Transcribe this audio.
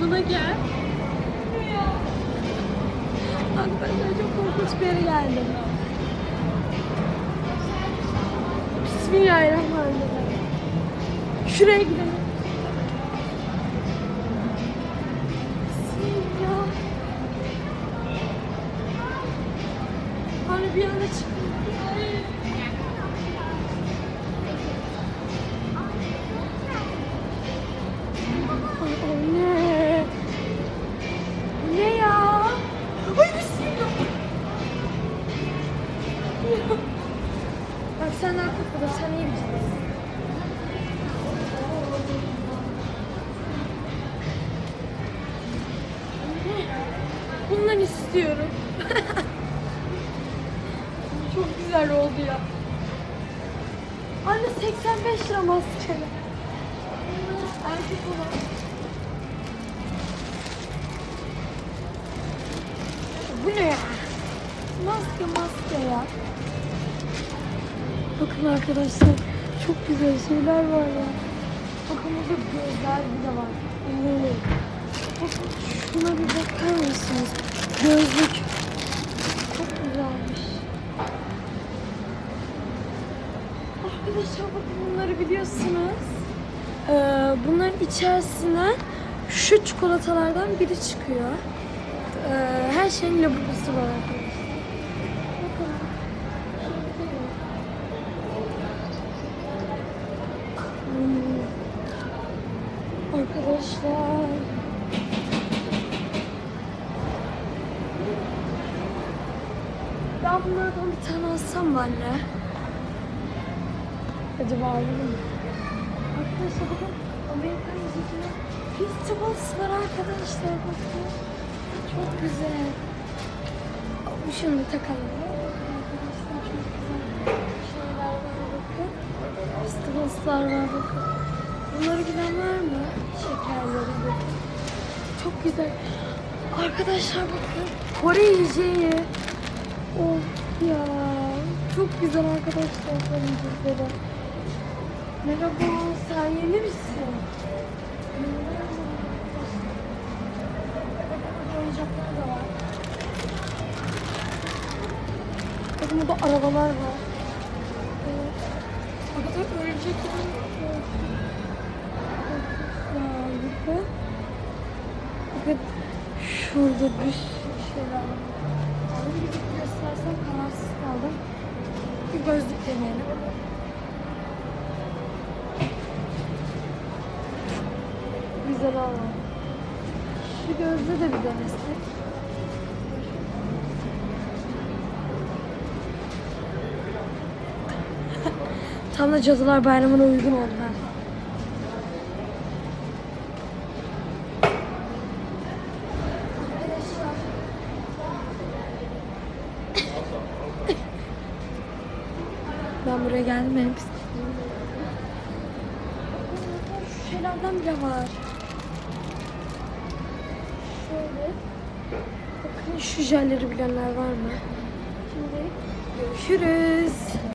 yanına gel. Arkadaşlar çok korkunç bir yere geldim. Bismillahirrahmanirrahim. Şuraya gidelim. Bismillah. Bir anda çıkıyor. Ay, ay, Bundan istiyorum. Çok güzel oldu ya. Anne 85 lira maske. Erkek olan. Bu ne ya? Maske maske ya. Bakın arkadaşlar çok güzel şeyler var ya. Bakın burada gözler bir de var. Oo. Bakın şuna bir bakar mısınız? Gözlük. Çok güzelmiş. Arkadaşlar bakın bunları biliyorsunuz. Ee, bunların içerisine şu çikolatalardan biri çıkıyor. Ee, her şeyin labubusu var arkadaşlar. Hmm. Arkadaşlar. Ben bunlardan bir tane alsam mı anne? Acaba alır mı? Arkadaşlar bakın Amerikan yüzüğüne festivals var arkadaşlar bakın. Çok güzel. Şunu da takalım. Arkadaşlar çok güzel şeyler var bakın. Festivalslar var bakın. Bunları bilen var mı? Şekerleri bakın. Çok güzel. Arkadaşlar bakın. Kore yiyeceği. Güzel arkadaşlar Kore yiyecekleri. Merhaba, sen yeni misin? Oyuncaklar da var. Bakın burada arabalar var. Evet. Burada örümcekler var. Harika. Bakın şurada bir Bir gözlük deneyelim. Güzel ama. Şu gözlüğü de bir denesek. Tam da Cadılar Bayramı'na uygun oldu ha. Ben buraya geldim benim. Şu şeylerden bile var. Şöyle. Bakın şu jelleri bilenler var mı? Şimdi görüşürüz.